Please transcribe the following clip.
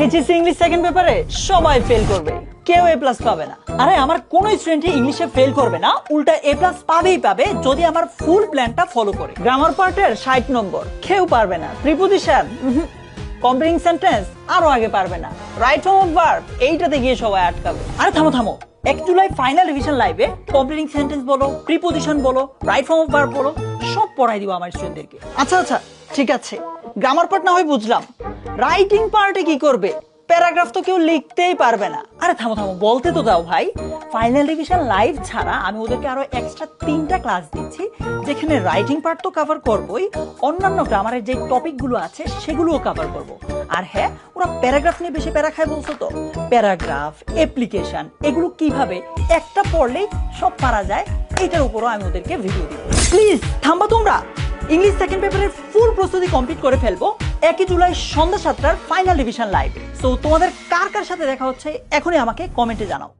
HSC English second পেপারে সবাই fail করবে। কেউ এ প্লাস পাবে না। আরে, আমার কোন স্টুডেন্ট ইংলিশে ফেল করবে না। উল্টা এ প্লাস পাবেই পাবে যদি আমার ফুল প্ল্যানটা ফলো করে। গ্রামার পার্টের ষাট নম্বর। কেউ পারবে না। প্রিপোজিশন কম্পিটিং সেন্টেন্স আরও আগে পারবে না। রাইট ফর্ম অফ ভার্ব এইটাতে গিয়ে সবাই আটকাবে। আরে, থামো থামো। এক জুলাই ফাইনাল রিভিশন লাইভে কমপ্লিটিং সেন্টেন্স বলো প্রিপোজিশন বলো রাইট ফর্ম অফ ভার্ব বলো, সব পড়াই দিব আমার স্টুডেন্টদেরকে আচ্ছা আচ্ছা ঠিক আছে। গ্রামার পার্ট না হয় বুঝলাম। রাইটিং পার্টে কি করবে? প্যারাগ্রাফ তো কেউ লিখতেই পারবে না। আরে থামো থামো, বলতে তো দাও ভাই। ফাইনাল রিভিশন লাইভ ছাড়া আমি ওদেরকে আরও এক্সট্রা তিনটা ক্লাস দিচ্ছি, যেখানে রাইটিং পার্ট তো কভার করবই। অন্যান্য গ্রামারের যে টপিকগুলো আছে, সেগুলোও কভার করব। আর হ্যাঁ ওরা প্যারাগ্রাফ নিয়ে বেশি প্যারা খায় বলছো তো? প্যারাগ্রাফ অ্যাপ্লিকেশন এগুলো কীভাবে? একটা পড়লেই সব পারা যায়। এটার উপরও আমি ওদেরকে ভিডিও দিব। প্লিজ থামবা তোমরা। ইংলিশ সেকেন্ড পেপারের ফুল প্রস্তুতি কমপ্লিট করে ফেলব। একই জুলাই সন্ধ্যা সাতটার ফাইনাল ডিভিশন লাইভ সো তোমাদের কার কার সাথে দেখা হচ্ছে, এখনই আমাকে কমেন্টে জানাও।